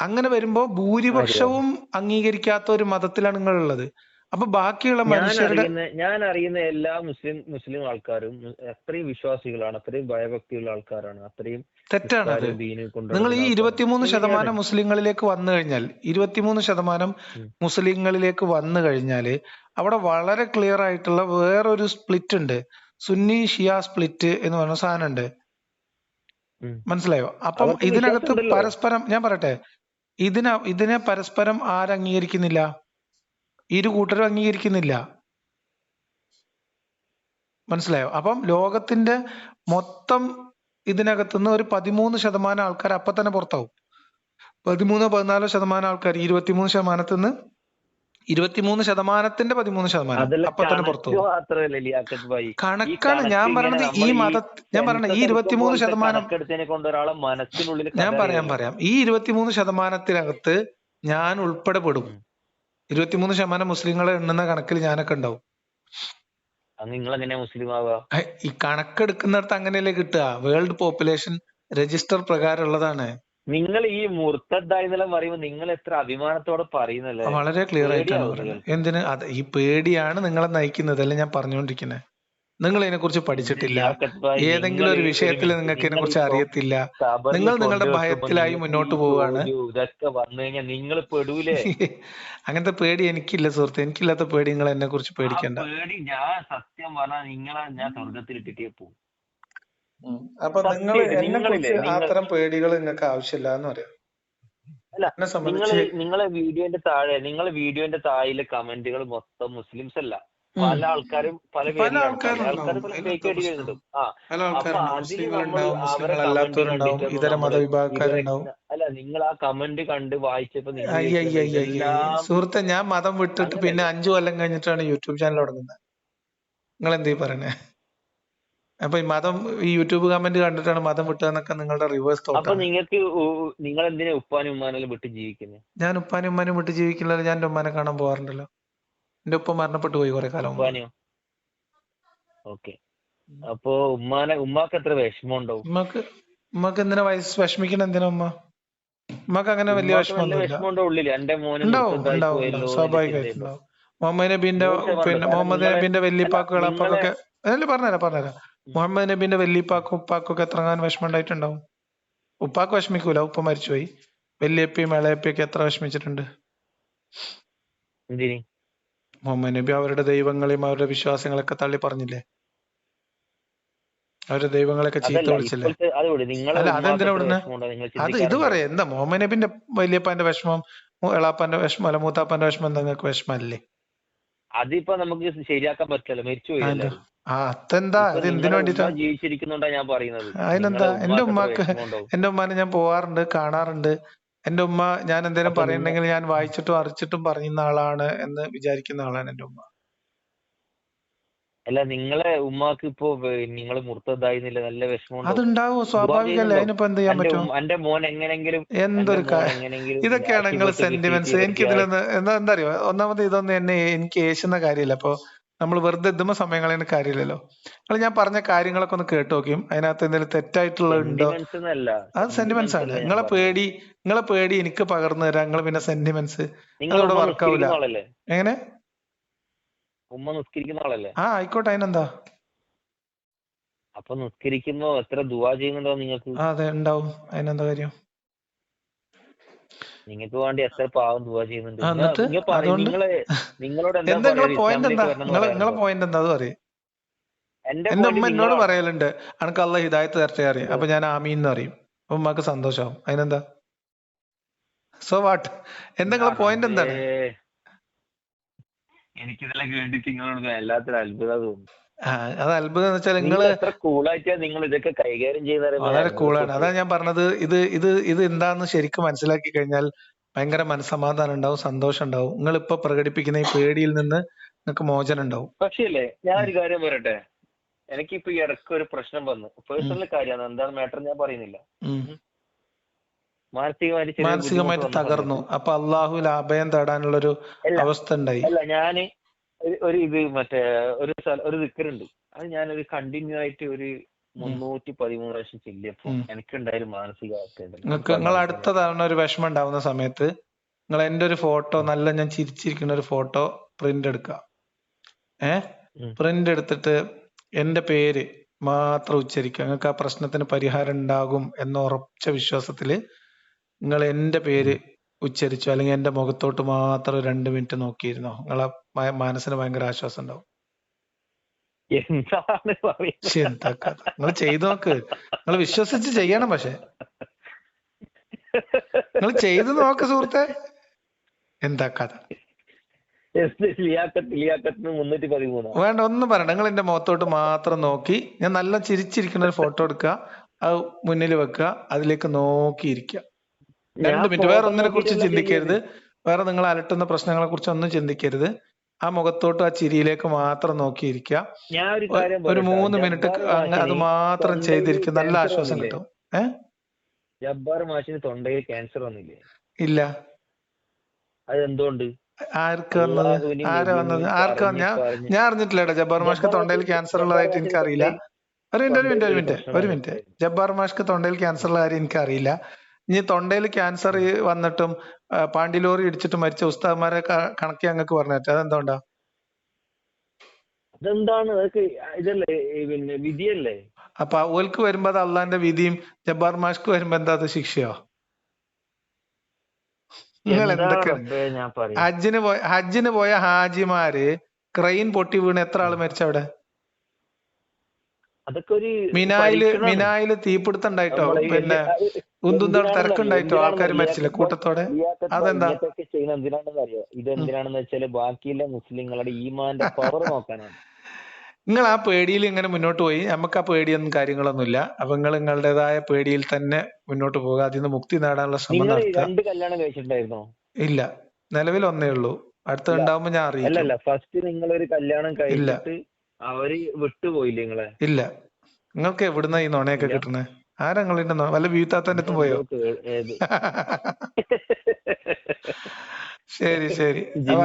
അങ്ങനെ വരുമ്പോ ഭൂരിപക്ഷവും അംഗീകരിക്കാത്ത ഒരു മതത്തിലാണ് നിങ്ങൾ ഉള്ളത് അപ്പൊ ബാക്കിയുള്ള മനുഷ്യരുടെ ഞാൻ അറിയുന്ന എല്ലാ മുസ്ലിം മുസ്ലിം ആൾക്കാരും അത്രയും വിശ്വാസികളാണ് അത്രയും ഭയഭക്തിയുള്ള ആൾക്കാരാണ് അത്രയും തെറ്റാണ് നിങ്ങൾ ഈ. ഇരുപത്തിമൂന്ന്. ശതമാനം മുസ്ലിങ്ങളിലേക്ക് വന്നു കഴിഞ്ഞാൽ ഇരുപത്തിമൂന്ന് ശതമാനം. മുസ്ലിങ്ങളിലേക്ക് വന്നു കഴിഞ്ഞാൽ അവിടെ വളരെ ക്ലിയർ ആയിട്ടുള്ള വേറൊരു സ്പ്ലിറ്റ് ഉണ്ട്. സുന്നി ഷിയ സ്പ്ലിറ്റ് എന്ന് പറഞ്ഞ സാധനം ഉണ്ട്. മനസ്സിലായോ? അപ്പം ഇതിനകത്ത് പരസ്പരം ഞാൻ പറയട്ടെ ഇതിന ഇതിനെ പരസ്പരം ആരംഗീകരിക്കുന്നില്ല ഇരു കൂട്ടരും അംഗീകരിക്കുന്നില്ല. മനസ്സിലായോ? അപ്പം ലോകത്തിന്റെ മൊത്തം ഇതിനകത്തുനിന്ന് ഒരു പതിമൂന്ന് ശതമാനം ആൾക്കാർ അപ്പൊ തന്നെ പുറത്താവും. പതിമൂന്നോ പതിനാലോ ശതമാനം ആൾക്കാർ ഇരുപത്തിമൂന്ന് ശതമാനത്തിൽ നിന്ന് ഇരുപത്തിമൂന്ന് ശതമാനത്തിന്റെ പതിമൂന്ന് ശതമാനം. അപ്പൊ തന്നെ പുറത്തു കണക്കാണ് ഞാൻ പറയണത് ഈ മത ഞാൻ പറയണ ഈ ഇരുപത്തിമൂന്ന് ശതമാനം ഞാൻ പറയാൻ പറയാം പറയാം. ഈ ഇരുപത്തിമൂന്ന് ശതമാനത്തിനകത്ത് ഞാൻ ഉൾപ്പെടെ പെടും ഇരുപത്തിമൂന്ന് ശതമാനം മുസ്ലിങ്ങളെ എണ്ണുന്ന കണക്കിൽ ഞാനൊക്കെ ഉണ്ടാവും. നിങ്ങൾ എങ്ങനെയാ മുസ്ലിം ആവുക? ഹെ, ഈ കണക്കെടുക്കുന്നിടത്ത് അങ്ങനെയല്ലേ കിട്ടുക? വേൾഡ് പോപ്പുലേഷൻ രജിസ്റ്റർ പ്രകാരം ഉള്ളതാണ് നിങ്ങൾ ഈ മുർത്തദ്ദായി എന്നെല്ലാം പറയുമ്പോൾ നിങ്ങൾ എത്ര അഭിമാനത്തോടെ പറയുന്നല്ലേ? വളരെ ക്ലിയർ ആയിട്ടാണ് പറയുന്നത് എന്തിന്? ഈ പേടിയാണ് നിങ്ങളെ നയിക്കുന്നത് അല്ലെ ഞാൻ പറഞ്ഞുകൊണ്ടിരിക്കുന്നത് നിങ്ങൾ ഇതിനെ കുറിച്ച് പഠിച്ചിട്ടില്ല ഏതെങ്കിലും ഒരു വിഷയത്തിൽ നിങ്ങൾക്ക് ഇതിനെ കുറിച്ച് അറിയത്തില്ല. നിങ്ങൾ നിങ്ങളുടെ ഭയത്തിലായി മുന്നോട്ട് പോവുകയാണ്. ചോദ്യവും ഇതൊക്കെ വന്നു കഴിഞ്ഞാൽ നിങ്ങൾ പെടൂലേ? അങ്ങനത്തെ പേടി എനിക്കില്ല സുഹൃത്ത്. എനിക്കില്ലാത്ത പേടി നിങ്ങൾ എന്നെ കുറിച്ച് പേടിക്കണ്ട. പേടി ഞാൻ സത്യം പറഞ്ഞാൽ നിങ്ങളെ ഞാൻ സ്വർഗത്തിൽ ഇട്ടിട്ടേ പോകും. അപ്പൊ നിങ്ങൾ എന്നെ കുറിച്ച് അത്തരം പേടികൾ നിങ്ങൾക്ക് ആവശ്യമില്ല എന്ന് പറയാം. അല്ല, നിങ്ങൾ നിങ്ങളെ വീഡിയോന്റെ താഴെ നിങ്ങളെ വീഡിയോന്റെ താഴെ കമന്റുകൾ മൊത്തം മുസ്ലിംസ് അല്ല. പല ആൾക്കാരും പല ആൾക്കാരും. ആ ഇതര മതവിഭാഗക്കാരുണ്ടാവും അല്ല നിങ്ങൾ ആ കമന്റ് കണ്ട് വായിച്ചപ്പോ സുഹൃത്തെ ഞാൻ മതം വിട്ടിട്ട് പിന്നെ അഞ്ചു കൊല്ലം കഴിഞ്ഞിട്ടാണ് യൂട്യൂബ് ചാനൽ തുടങ്ങുന്നത് നിങ്ങൾ എന്തീ പറയണേ അപ്പൊ ഈ മതം ഈ യൂട്യൂബ് കമന്റ് കണ്ടിട്ടാണ് മതം വിട്ടതെന്നൊക്കെ നിങ്ങളുടെ റിവേഴ്സ് അപ്പൊ തോട്ടാണ് നിങ്ങൾക്ക് നിങ്ങൾ എന്തിനാ ഉപ്പാനും ഉമ്മാനെല്ലാം വിട്ട് ജീവിക്കുന്നത് ഞാൻ ഉപ്പാനും ഉമ്മാനും വിട്ട് ജീവിക്കുന്നില്ല ഞാൻ എന്റെ ഉമ്മാനെ കാണാൻ പോകാറുണ്ടല്ലോ എന്റെ ഉപ്പ മരണപ്പെട്ടു പോയി കുറെ കാലം മുമ്പ്. ഉപ്പാനെയോ ഓക്കെ. അപ്പൊ ഉമ്മാനെ ഉമ്മാക്ക് എത്ര വിഷമം ഉണ്ടാവും ഉമ്മക്ക് ഉമ്മക്ക് എന്തിനാ വയസ്സ് വിഷമിക്കണ എന്തിനാ ഉമ്മ? ഉമ്മക്ക് അങ്ങനെ വലിയ ഉമ്മാക്ക് നല്ല വിഷമമൊന്നുമില്ല വിഷമം ഉണ്ടാവും ഉള്ളിൽ? എന്റെ മോന് ഉണ്ടാവും മുത്തതായി ഉണ്ടാവും പോയല്ലോ ഉണ്ടാവും. എന്നൊക്കെ സ്വാഭാവികമായിട്ടും. ഉണ്ടാവും. മുഹമ്മദ് നബീന്റെ നൂറ് പിന്നെ മുഹമ്മദ് നബിന്റെ നബീന്റെ അപ്പൊ ഇളപ്പാക്കൊക്കെ അല്ല പറഞ്ഞുതരാം പറഞ്ഞുതരാം. മുഹമ്മദ് നബീന്റെ വല്യപ്പാക്കും ഉപ്പാക്കും ഒക്കെ എത്രങ്ങാനും വിഷമം ഉണ്ടായിട്ടുണ്ടാവും ഉപ്പാക്ക് വിഷമിക്കൂല ഉപ്പ മരിച്ചുപോയി. വല്യപ്പയും ഇളയപ്പയൊക്കെ എത്ര വിഷമിച്ചിട്ടുണ്ട്. മുഹമ്മദ് നബി അവരുടെ ദൈവങ്ങളെയും അവരുടെ വിശ്വാസങ്ങളൊക്കെ തള്ളി പറഞ്ഞില്ലേ? അവരുടെ ദൈവങ്ങളൊക്കെ ചീത്ത വിളിച്ചില്ലേ? അല്ല, അതെന്തിനാ എത്ര വിടുന്നെ? വിഷമം ഉണ്ടാവും നിങ്ങൾ അത് ഇത് പറയാ. എന്താ മുഹമ്മദ് നബിന്റെ വല്യപ്പാന്റെ വിഷമം എളാപ്പാന്റെ വിഷമം അല്ല മൂത്താപ്പാന്റെ വിഷമം എന്താ നിങ്ങൾക്ക് വിഷമല്ലേ അതിപ്പോ നമുക്ക് ശരിയാക്കാൻ പറ്റില്ല മരിച്ചു അതെന്താ? അതെന്താ ഇപ്പൊ അത് എന്തിനു നിങ്ങളെ വേണ്ടിട്ടാ? ഉമ്മ ജീവിച്ചിരിക്കുന്നുണ്ടാ ഞാൻ പറയുന്നത്. അതിനെന്താ? എന്റെ ഉമ്മാക്ക് എത്ര ഉമ്മാക്ക് വിഷമം എന്റെ ഉമ്മാനെ ഞാൻ പോവാറുണ്ട് കാണാറുണ്ട്. എന്റെ ഉമ്മ ഞാൻ എന്തേലും അപ്പൊ പറയുന്നുണ്ടെങ്കിൽ ഞാൻ വായിച്ചിട്ടും അറിച്ചിട്ടും പറയുന്ന ആളാണ് എന്ന് വിചാരിക്കുന്ന ആളാണ് എന്റെ ഉമ്മ. അല്ല നിങ്ങളെ ഉമ്മാക്ക് ഇപ്പൊ നിങ്ങൾ മുർത്തതായിരുന്നില്ല നല്ല വിഷമം. അതുണ്ടാവും സ്വാഭാവികല്ലേ? ചെയ്യുന്നുണ്ടോ? അതിനിപ്പോ എന്ത് ചെയ്യാൻ എന്റെ പറ്റും? എന്റെ മോൻ എങ്ങനെങ്കിലും എന്തൊരു എന്റെ കാ- മോൻ എങ്ങനെങ്കിലും ഇതൊക്കെയാണ് നിങ്ങൾ സെന്റിമെന്റ്സ് എനിക്ക് ഇതിലൊന്ന് എന്താ എന്താ അറിയോ? ഒന്നാമത് ഇതൊന്നും എന്നെ എനിക്ക് ഏശുന്ന കാര്യമില്ല. അപ്പൊ നമ്മൾ വെറുതെ എത്തുമ്പോൾ സമയം കളയുന്ന കാര്യമില്ലല്ലോ അത് ഞാൻ പറഞ്ഞ കാര്യങ്ങളൊക്കെ ഒന്ന് കേട്ട് നോക്കിയും അതിനകത്ത് എന്തെങ്കിലും തെറ്റായിട്ടുള്ള ഉണ്ടോ? അത് സെന്റിമെന്റ്സ് ആണ്. നിങ്ങളെ. പേടി നിങ്ങളെ പേടി എനിക്ക് പകർന്നു തരാം നിങ്ങൾ പിന്നെ സെന്റിമെന്റ്സ് അതോടെ വർക്കാവില്ല എങ്ങനെ? ഉമ്മ നിസ്കരിക്കുന്ന ആളല്ലേ? ആ ആയിക്കോട്ടെ അതിനെന്താ? അപ്പൊ നിസ്കരിക്കുമ്പോ എത്ര ദുവാ ചെയ്യുന്നുണ്ടോ നിങ്ങൾക്ക്? അതെ ഉണ്ടാവും. അതിനെന്താ കാര്യം? നിങ്ങൾക്ക് വേണ്ടി എത്ര പാവം ദുവാ ചെയ്യുന്നുണ്ട്. നിങ്ങളെ നിങ്ങളോട് നിങ്ങളെ പോയിന്റ് എന്താ? അത് പറയും. എന്റെ ഉമ്മ എന്നോട് പറയലുണ്ട്. അനക്ക് അള്ള ഹിദായത്ത് തരട്ടെ അറിയാം അപ്പൊ ഞാൻ ആമീൻ എന്ന് പറയും. അപ്പൊ ഉമ്മക്ക് സന്തോഷാവും. അതിനെന്താ? സോ വാട്ട് എന്താ നിങ്ങളെ പോയിന്റ് എന്താണ്? എനിക്കിതെല്ലാം കേട്ടിട്ട് നിങ്ങളോട് വല്ലാത്തൊരു അത്ഭുതം തോന്നുന്നു. അത് അത്ഭുതം എന്ന് വെച്ചാൽ നിങ്ങൾ നിങ്ങൾ നിങ്ങൾ ഇതൊക്കെ കൈകാര്യം ചെയ്യുന്ന വളരെ കൂളാണ് അതാ ഞാൻ പറഞ്ഞത് ഇത് ഇത് ഇത് എന്താന്ന് ശരിക്കും മനസ്സിലാക്കി കഴിഞ്ഞാൽ ഭയങ്കര മനസ്സമാധാനം ഉണ്ടാവും സന്തോഷം ഉണ്ടാവും. നിങ്ങൾ ഇപ്പൊ പ്രകടിപ്പിക്കുന്ന ഈ പേടിയിൽ നിന്ന് നിങ്ങൾക്ക് മോചനം ഉണ്ടാവും. പക്ഷേ ഞാൻ ഒരു കാര്യം പറയട്ടെ? എനിക്കിപ്പോ ഈ ഇടയ്ക്ക് ഒരു പ്രശ്നം വന്നു. പേഴ്സണൽ കാര്യമാണ് എന്താണ് മാറ്റർ ഞാൻ പറയുന്നില്ല. മാനസികമായിട്ട് മാനസികമായിട്ട് തകർന്നു. അപ്പൊ അള്ളാഹുവിൽ അഭയം തേടാനുള്ള ഒരു. അവസ്ഥ ഉണ്ടായി. അല്ല ഞാൻ ഒരു- ഒരു ഇത് മറ്റേ ഒരു സ്ഥല- ഒരു ദിക്കറുണ്ട് അത് ഞാനൊരു കണ്ടിന്യൂ ആയിട്ട് ഒരു മുന്നൂറ്റി പതിമൂന്ന് പ്രാവശ്യം ചെല്ലിയപ്പോ. എനിക്കുണ്ടായൊരു മാനസികാവസ്ഥ നിങ്ങൾക്ക് നിങ്ങൾ അടുത്ത തവണ ഒരു വിഷമം ഉണ്ടാവുന്ന സമയത്ത് നിങ്ങൾ എന്റെ ഒരു ഫോട്ടോ നല്ല ഞാൻ ചിരിച്ചിരിക്കുന്ന ഒരു ഫോട്ടോ പ്രിന്റ് എടുക്കുക. ഏ. പ്രിന്റ് എടുത്തിട്ട് എന്റെ പേര് മാത്രം ഉച്ചരിക്കുക. നിങ്ങൾക്ക് ആ പ്രശ്നത്തിന് പരിഹാരം ഉണ്ടാകും എന്ന ഉറച്ച വിശ്വാസത്തിൽ നിങ്ങൾ എന്റെ പേര് ഉച്ചരിച്ചു അല്ലെങ്കിൽ എന്റെ മുഖത്തോട്ട് മാത്രം രണ്ട് മിനിറ്റ് നോക്കിയിരുന്നോ? നിങ്ങളെ മനസ്സിന് ഭയങ്കര ആശ്വാസം ഉണ്ടാവും. എന്താണ് എന്താ കഥ? നിങ്ങൾ ചെയ്തു നോക്ക്. നിങ്ങൾ വിശ്വസിച്ച് ചെയ്യണം പക്ഷെ. നിങ്ങൾ ചെയ്തു നോക്ക് സുഹൃത്തെ. എന്താ കഥ? വേണ്ട ഒന്നും പറയണ്ട. നിങ്ങൾ എന്റെ മുഖത്തോട്ട് മാത്രം നോക്കി. ഞാൻ നല്ല ചിരിച്ചിരിക്കുന്ന ഒരു ഫോട്ടോ എടുക്കുക. അത് മുന്നിൽ വെക്കുക. അതിലേക്ക് നോക്കിയിരിക്കുക. രണ്ട് മിനിറ്റ്. വേറെ ഒന്നിനെ കുറിച്ച് ചിന്തിക്കരുത്. വേറെ നിങ്ങൾ അലട്ടുന്ന പ്രശ്നങ്ങളെ കുറിച്ച് ഒന്നും ചിന്തിക്കരുത്. ആ മുഖത്തോട്ട് ആ ചിരിയിലേക്ക് മാത്രം നോക്കിയിരിക്കുക. ഒരു. മൂന്ന് മിനിറ്റ് അത് മാത്രം ചെയ്തിരിക്കും നല്ല ആശ്വാസം കിട്ടും. ജബ്ബാർ മാഷിന് തൊണ്ടയിൽ ക്യാൻസർ വന്നില്ലേ? ഇല്ല. അത് എന്തുകൊണ്ട് ആർക്ക് വന്നത്? ആരാ വന്നത്? ആർക്ക് ഞാൻ ഞാൻ അറിഞ്ഞിട്ടില്ലടാ ജബ്ബാർ മാഷ്ക്ക് തൊണ്ടയിൽ ക്യാൻസർ ഉള്ളതായിട്ട് എനിക്കറിയില്ല. എനിക്ക് അറിയില്ല ഒരു മിനിറ്റ് ഒരു മിനിറ്റ് ഒരു മിനിറ്റ് ഒരു മിനിറ്റ്. ജബ്ബാർ മാഷ്ക്ക് തൊണ്ടയിൽ ക്യാൻസർ ഉള്ള കാര്യം എനിക്ക് അറിയില്ല ഇനി തൊണ്ടയിൽ ക്യാൻസർ വന്നിട്ടും പാണ്ഡിലോറി ഇടിച്ചിട്ട് മരിച്ച ഉസ്താദ്മാരെ കണക്കി അങ്ങക്ക് പറഞ്ഞിട്ട് അതെന്തുകൊണ്ടാ? അതെന്താണ്? അതൊക്കെ ഇതല്ലേ പിന്നെ വിധിയല്ലേ? അപ്പൊ ഓൽക്ക് വരുമ്പോ അത് അള്ളാന്റെ വിധിയും ജബ്ബാർ മാഷ്ക്ക് വരുമ്പോ എന്താ അത് ശിക്ഷയോ? നിങ്ങൾ എന്താ എന്തൊക്കെ ഞാൻ പറയും. ഹജ്ജിന് പോയ ഹജ്ജിന് പോയ ഹാജിമാര് ക്രെയിൻ പൊട്ടി വീണ് എത്ര ആൾ മരിച്ചവിടെ മിനായിൽ. മിനായിൽ തീപിടുത്തം ഉണ്ടായിട്ടോ? പിന്നെ എന്തിനാണെന്ന് തിരക്കുണ്ടായിട്ടോ ആൾക്കാർ മരിച്ചില്ല? കൂട്ടത്തോടെ? അതെന്താ? ചെയ്യുന്നത് എന്തിനാണെന്ന് അറിയോ? ഇത് എന്തിനാണെന്ന് വെച്ചാൽ ബാക്കിയുള്ള മുസ്ലിങ്ങളുടെ ഈമാന്റെ പവർ നോക്കാനാണ്. നിങ്ങൾ ആ പേടിയിൽ ഇങ്ങനെ മുന്നോട്ട് പോയി. നമുക്ക് ആ പേടിയൊന്നും കാര്യങ്ങളൊന്നുമില്ല. അപ്പൊ നിങ്ങൾ നിങ്ങളുടേതായ പേടിയിൽ തന്നെ മുന്നോട്ട് പോകുക അതിൽ നിന്ന് മുക്തി നേടാനുള്ള ശ്രമം നടത്തുക. രണ്ട് കല്യാണം കഴിച്ചിട്ടുണ്ടായിരുന്നോ? ഇല്ല. നിലവിൽ ഒന്നേ ഉള്ളൂ. അടുത്ത. ഉണ്ടാവുമ്പോ ഞാൻ അറിയിക്കും. അല്ലല്ല. ഫസ്റ്റ് നിങ്ങൾ ഒരു കല്യാണം കഴിച്ചിട്ട് അവർ വിട്ടുപോയില്ലേ നിങ്ങളെ? ഇല്ല. നിങ്ങൾക്ക് എവിടുന്ന ഈ നുണയൊക്കെ കിട്ടുന്നേ? കിട്ടണേ ആരാ നിങ്ങളുടെ നുണ വല്ല വീത്താത്തന്റെ അടുത്തും പോയോ? ശരി ശരി.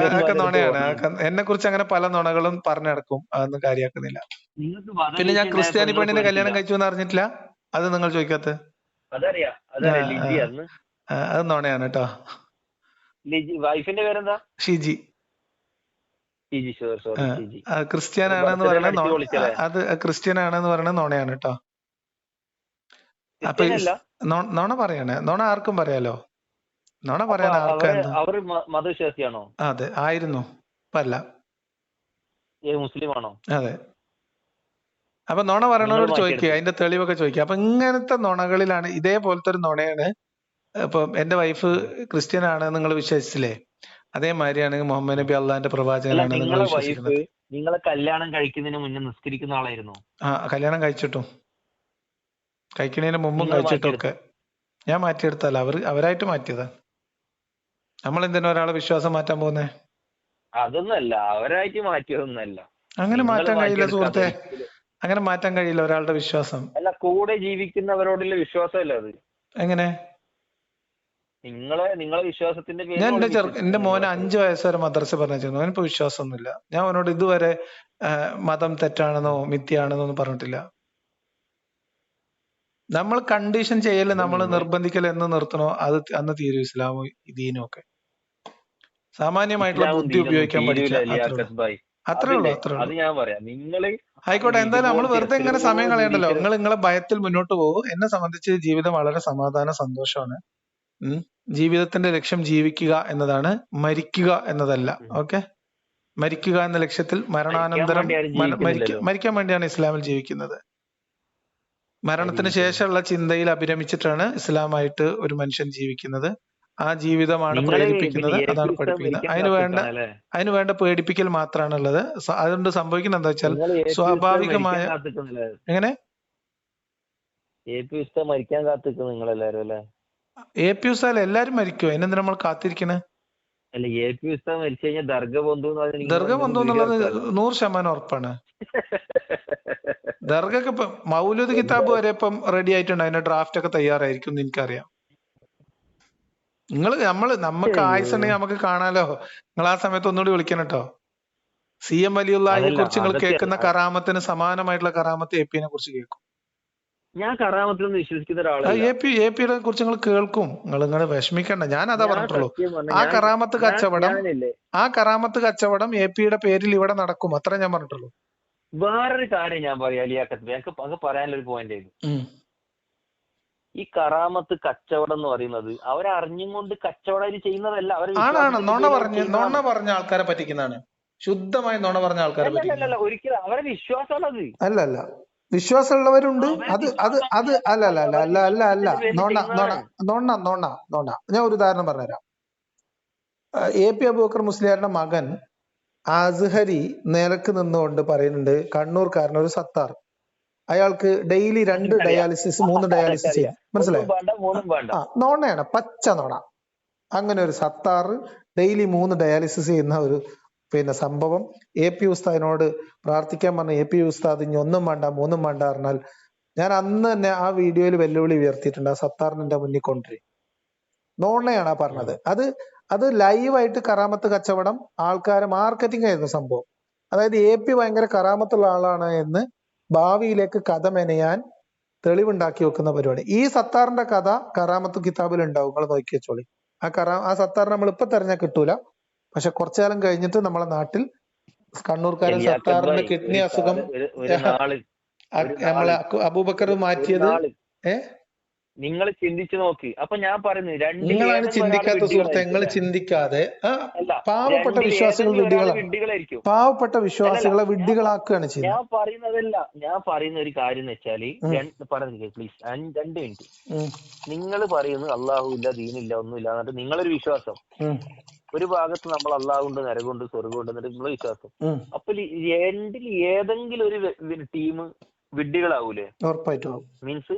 അതൊക്കെ നുണയാണ്? എന്നെ കുറിച്ച് അങ്ങനെ പല നുണകളും പറഞ്ഞു നടക്കും അതൊന്നും കാര്യമാക്കുന്നില്ല നിങ്ങൾക്ക് പിന്നെ ഞാൻ ക്രിസ്ത്യാനി പെണ്ണിനെ കല്യാണം. കഴിച്ചു എന്ന് അറിഞ്ഞിട്ടില്ല? അത് നിങ്ങൾ ചോദിക്കാത്ത? അത് നുണയാണ് കേട്ടോ ലിജി വൈഫിന്റെ പേരെന്താ? ഷിജി. ക്രിസ്ത്യാനാണെന്ന് ക്രിസ്ത്യൻ ആണെന്ന് അത് ക്രിസ്ത്യൻ ആണെന്ന് പറയുന്നത് നുണയാണ് കേട്ടോ അപ്പൊ നോണ പറയണേ. നോണ ആർക്കും പറയാലോ? നോണ പറയാൻ മതവിശ്വാസിയാണോ? അതെ ആയിരുന്നു. അല്ല. മുസ്ലിം ആണോ അതെ. അപ്പൊ നോണ പറയണവരോട് ചോദിക്കുക അതിന്റെ തെളിവൊക്കെ ചോദിക്കുക അപ്പൊ ഇങ്ങനത്തെ നുണകളിലാണ് ഇതേപോലത്തെ ഒരു നുണയാണ്. ഇപ്പൊ എന്റെ വൈഫ് ക്രിസ്ത്യൻ ആണ് നിങ്ങൾ വിശ്വസിച്ചില്ലേ? അതേമാതിരിയാണ് മുഹമ്മദ് നബി അള്ളാന്റെ പ്രവാചകനാണ് നിങ്ങൾ നിങ്ങളെ കല്യാണം കഴിക്കുന്നതിന് മുന്നേ നിസ്കരിക്കുന്ന ആളായിരുന്നു. ആ കല്യാണം കഴിച്ചിട്ടും. കഴിക്കണതിന് മുമ്പും കഴിച്ചിട്ടൊക്കെ. ഞാൻ മാറ്റിയെടുത്തല്ല അവർ അവരായിട്ട് മാറ്റിയതാ. നമ്മൾ എന്തിനാ ഒരാളെ വിശ്വാസം മാറ്റാൻ പോകുന്നേ? അതൊന്നല്ല. അവരായിട്ട് മാറ്റിയതൊന്നല്ല. അങ്ങനെ മാറ്റാൻ കഴിയില്ല സുഹൃത്തെ. അങ്ങനെ മാറ്റാൻ കഴിയില്ല ഒരാളുടെ വിശ്വാസം. അല്ല കൂടെ ജീവിക്കുന്നവരോടുള്ള വിശ്വാസമല്ല അത്. എങ്ങനെ? നിങ്ങളെ നിങ്ങളെ വിശ്വാസത്തിന്റെ ഞാൻ എന്റെ ഓൾ ചെറു എന്റെ മോനെ. അഞ്ചു വയസ്സ് വരെ മദ്രസ പറഞ്ഞിരുന്നു. അവനിപ്പോ വിശ്വാസമൊന്നുമില്ല. ഞാൻ അവനോട് ഇതുവരെ മതം തെറ്റാണെന്നോ മിഥ്യയാണെന്നോ ഒന്നും പറഞ്ഞിട്ടില്ല. നമ്മൾ കണ്ടീഷൻ ചെയ്യൽ നമ്മൾ നിർബന്ധിക്കൽ എന്ന് നിർത്തണോ? അത് അന്ന് തീരും ഇസ്ലാമും ദീനും ഒക്കെ സാമാന്യമായിട്ടുള്ള ബുദ്ധി ഉപയോഗിക്കാൻ പഠിക്കുക അത്രേ ഉള്ളൂ. അത്രേ ഉള്ളൂ ആയിക്കോട്ടെ എന്തായാലും നമ്മൾ വെറുതെ ഇങ്ങനെ സമയം കളയണ്ടല്ലോ. നിങ്ങൾ നിങ്ങളെ ഭയത്തിൽ മുന്നോട്ട് പോകും. എന്നെ സംബന്ധിച്ച് ജീവിതം വളരെ സമാധാന സന്തോഷമാണ്. ജീവിതത്തിന്റെ ലക്ഷ്യം ജീവിക്കുക എന്നതാണ്. മരിക്കുക എന്നതല്ല. ഓക്കെ? മരിക്കുക എന്ന ലക്ഷ്യത്തിൽ മരണാനന്തരം. മരിക്കാൻ വേണ്ടിയാണ് ഇസ്ലാമിൽ ജീവിക്കുന്നത്. മരണത്തിന് ശേഷമുള്ള ചിന്തയിൽ അഭിരമിച്ചിട്ടാണ് ഇസ്ലാമായിട്ട് ഒരു മനുഷ്യൻ ജീവിക്കുന്നത്. ആ ജീവിതമാണ് പ്രേരിപ്പിക്കുന്നത്. അതാണ് പഠിപ്പിക്കുന്നത്. അതിന് വേണ്ട അതിന് വേണ്ട പേടിപ്പിക്കൽ മാത്രമാണ് ഉള്ളത് അതുകൊണ്ട് സംഭവിക്കുന്നത് എന്താ വെച്ചാൽ സ്വാഭാവികമായ എങ്ങനെ? മരിക്കാൻ കാത്തിക്കുന്നു നിങ്ങളെല്ലാരും അല്ലെ? എ പി ഉസ്താൽ എല്ലാരും മരിക്കും എന്നെന്തിനു നമ്മൾ കാത്തിരിക്കണേ? അല്ല എ പി ഉസ്താദ് മരിച്ചു കഴിഞ്ഞാൽ ദർഗ ബന്ധു നിങ്ങൾ ദർഗ ബന്ധു എന്നുള്ളത്? നൂറ് ശതമാനം ഉറപ്പാണ്. ദർഗക്ക് ഇപ്പം മൗലൂദ് കിതാബ് വരെ ഇപ്പം റെഡി ആയിട്ടുണ്ട്. അതിന്റെ ഡ്രാഫ്റ്റ് ഒക്കെ തയ്യാറായിരിക്കും എന്ന് എനിക്കറിയാം. നിങ്ങൾ നമ്മൾ നമുക്ക്. ആയുസുണ്ടെങ്കിൽ നമുക്ക് കാണാലോ? നിങ്ങൾ ആ സമയത്ത് ഒന്നുകൂടി വിളിക്കണം കേട്ടോ. സി എം അലിയുള്ളയെ കുറിച്ച് നിങ്ങൾ കേൾക്കുന്ന കറാമത്തിന് സമാനമായിട്ടുള്ള കറാമത്ത് എ പിനെ കുറിച്ച് കേൾക്കും. ഞാൻ കറാമത്തിലൊന്നും വിശ്വസിക്കുന്ന ഒരാളാണ് എ പി എ പിയെ കുറിച്ച് നിങ്ങൾ കേൾക്കും. നിങ്ങൾ നിങ്ങൾ വിഷമിക്കണ്ട. ഞാൻ അതാ പറഞ്ഞിട്ടുള്ളൂ. ആ കറാമത്ത് കച്ചവടം ആ കറാമത്ത് കച്ചവടം എ പിയുടെ പേരിൽ ഇവിടെ നടക്കും. അത്ര ഞാൻ പറഞ്ഞിട്ടുള്ളൂ. വേറൊരു കാര്യം ഞാൻ പറയാം ലിയാക്കത്ത് എനിക്ക് അങ്ങ് പറയാനുള്ള ഒരു പോയിന്റ് ആയിരുന്നു. ഈ കറാമത്ത് കച്ചവടം എന്ന് പറയുന്നത് അവരറിഞ്ഞും കൊണ്ട് കച്ചവടം ചെയ്യുന്നതല്ല അവർ നുണ നുണ പറഞ്ഞ ആൾക്കാരെ പറ്റിക്കുന്നതാണ്. ശുദ്ധമായി നുണ പറഞ്ഞ ആൾക്കാരെ അല്ല, അല്ല, പറ്റിക്കുന്നതാണ് ഒരിക്കലും അവരെ വിശ്വാസമാണത് അല്ല അല്ല വിശ്വാസമുള്ളവരുണ്ട് അത് അത് അത് അല്ല അല്ല അല്ല അല്ല അല്ല അല്ല. നോണ നോണ നോണ നോണ നോണ. ഞാൻ ഒരു ഉദാഹരണം പറഞ്ഞുതരാം. എ പി അബൂബക്കർ മുസ്ലിയാരുടെ മകൻ അസ്ഹരി നിലയ്ക്ക് നിന്നുകൊണ്ട് പറയുന്നുണ്ട് കണ്ണൂർക്കാരൻ ഒരു സത്താർ. അയാൾക്ക് ഡെയിലി രണ്ട് ഡയാലിസിസ് മൂന്ന് ഡയാലിസിസ് ചെയ്യാം. മനസ്സിലായോ? ആ നോണയാണ് പച്ച നോണ. അങ്ങനെ ഒരു സത്താർ ഡെയിലി മൂന്ന് ഡയാലിസിസ് ചെയ്യുന്ന ഒരു പിന്നെ സംഭവം. എ പി ഉസ്താദിനോട് പ്രാർത്ഥിക്കാൻ പറഞ്ഞ എ പി ഉസ്താദ് ഇനി ഒന്നും വേണ്ട മൂന്നും വേണ്ട പറഞ്ഞാൽ ഞാൻ അന്ന് തന്നെ ആ വീഡിയോയിൽ വെല്ലുവിളി ഉയർത്തിയിട്ടുണ്ട് ആ സത്താറിന് എന്റെ മുന്നിൽ കൊണ്ടുവരും നോണയാണ് ആ പറഞ്ഞത്. അത് അത് ലൈവായിട്ട് കറാമത്ത് കച്ചവടം ആൾക്കാരെ മാർക്കറ്റിംഗ് ആയിരുന്നു സംഭവം. അതായത് എ പി ഭയങ്കര കറാമത്തുള്ള ആളാണ് എന്ന് ഭാവിയിലേക്ക് കഥ മെനയാൻ തെളിവുണ്ടാക്കി വെക്കുന്ന പരിപാടി. ഈ സത്താറിന്റെ കഥ കറാമത്ത് കിതാബിൽ ഉണ്ടാവും. നിങ്ങൾ നോക്കി വെച്ചോളി. ആ കറാ ആ സത്താർ നമ്മൾ ഇപ്പൊ തെരഞ്ഞാൽ കിട്ടൂല. പക്ഷെ കുറച്ചു കാലം കഴിഞ്ഞിട്ട് നമ്മളെ നാട്ടിൽ കണ്ണൂർക്കാരൻ സത്താറിന്റെ കിഡ്നി അസുഖം നമ്മളെ അബൂബക്കർ മാറ്റിയത് നാൾ. ഏ നിങ്ങൾ ചിന്തിച്ചു നോക്കി. അപ്പൊ ഞാൻ പറയുന്നത് രണ്ട് നിങ്ങളാണ് ചിന്തിക്കാത്ത സുഹൃത്തെ നിങ്ങൾ ചിന്തിക്കാതെ പാവപ്പെട്ട വിശ്വാസികൾ വിഡ്ഢികളായിരിക്കും. പാവപ്പെട്ട വിശ്വാസികളെ വിഡ്ഢികളാക്കുകയാണ് ചെയ്യുന്നത്. ഞാൻ പറയുന്നതല്ല ഞാൻ പറയുന്ന ഒരു കാര്യം എന്ന് വെച്ചാൽ. പറയുന്നത് പ്ലീസ് രണ്ട് മിനിറ്റ് നിങ്ങൾ പറയുന്നു അള്ളാഹു ഇല്ല ദീനില്ല ഒന്നുമില്ല എന്നിട്ട് നിങ്ങളൊരു വിശ്വാസം. ഒരു ഭാഗത്ത് നമ്മൾ അള്ളാഹുണ്ട് നരകമുണ്ട് സ്വർഗമുണ്ട് എന്നിട്ട് നിങ്ങളെ വിശ്വാസം. അപ്പൊ രണ്ടിൽ ഏതെങ്കിലും ഒരു ടീം വിഡ്ഢികളാവൂലേ? ഉറപ്പായിട്ടും. മീൻസ്.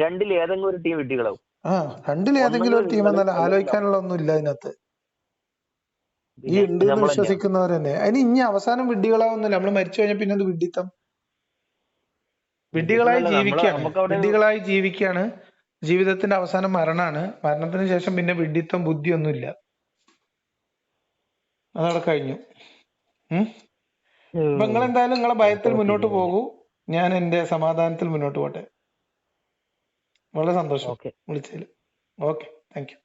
രണ്ടിൽ ഏതെങ്കിലും ഒരു ടീം വിട്ടികളാവും ആ രണ്ടിൽ ഏതെങ്കിലും ഒരു ടീം എന്നാൽ ആലോചിക്കാനുള്ള ഒന്നും ഇല്ല അതിനകത്ത്. ഈ ഉണ്ട് എന്ന് വിശ്വസിക്കുന്നവർ തന്നെ. അതിന് ഇനി അവസാനം വിഡ്ഢികളാവുന്നില്ല നമ്മൾ മരിച്ചു കഴിഞ്ഞാൽ പിന്നെ അത് വിഡ്ഢിത്തം? വിഡ്ഢികളായി ജീവിക്കാണ് വിഡ്ഢികളായി ജീവിക്കാണ് ജീവിതത്തിന്റെ അവസാനം മരണമാണ് മരണത്തിന് ശേഷം പിന്നെ വിഡ്ഢിത്തം ബുദ്ധിയൊന്നുമില്ല. അതവിടെ കഴിഞ്ഞു. അപ്പൊ നിങ്ങൾ എന്തായാലും നിങ്ങളെ ഭയത്തിൽ മുന്നോട്ട് പോകൂ. ഞാൻ എന്റെ സമാധാനത്തിൽ മുന്നോട്ട് പോട്ടെ. വളരെ സന്തോഷം ഓക്കെ. വിളിച്ചതിൽ. ഓക്കെ. Thank you.